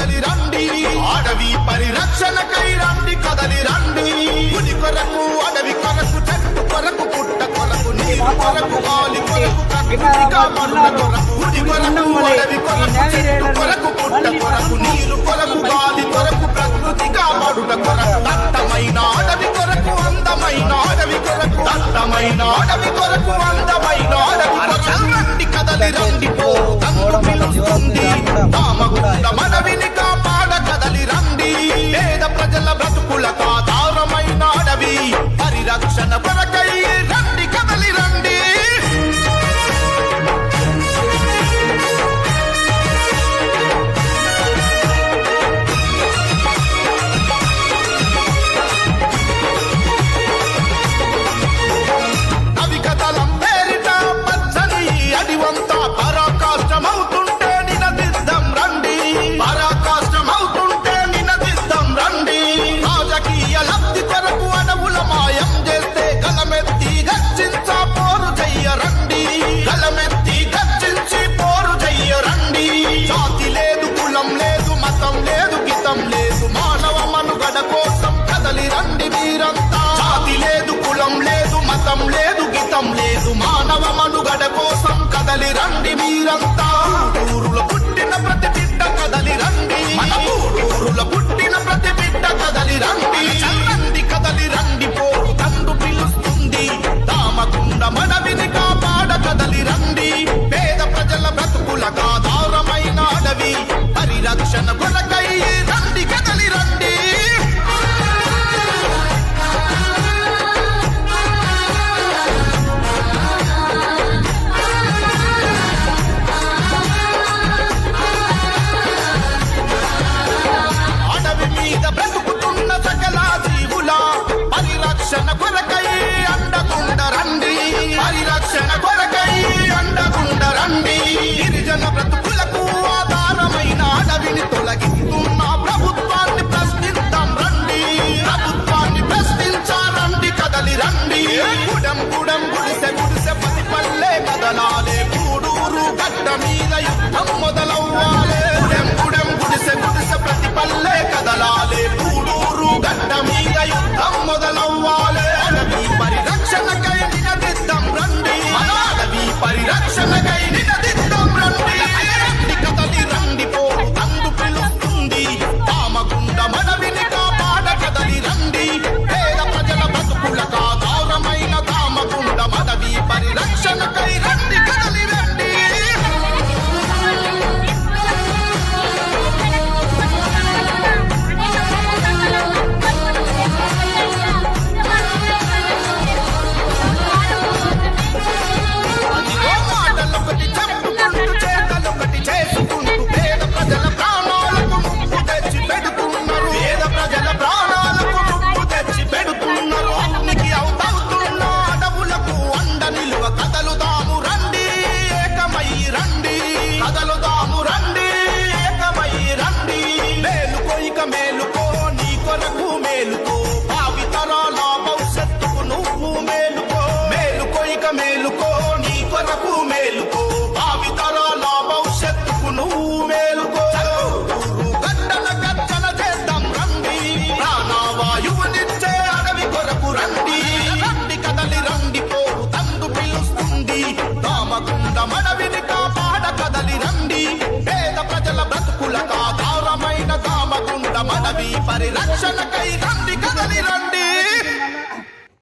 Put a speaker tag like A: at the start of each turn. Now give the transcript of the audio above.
A: కదలి రండి. అడవి పరిరక్షణకై రండి కదలి రండి. పులి కొరకు అడవి కొరకు చెట్టు కొరకు పుట్ట కొరకు నీరు కొరకు గాలి కొరకు కట్టుగా మరుల కొరకు. కొరకు అడవి కొరకు చెట్టు కొరకు పుట్ట కొరకు నీరు కొరకు లేదు మానవ మనుగడ కోసం కదలి రండి మీరంతా. బ్రతుకులకు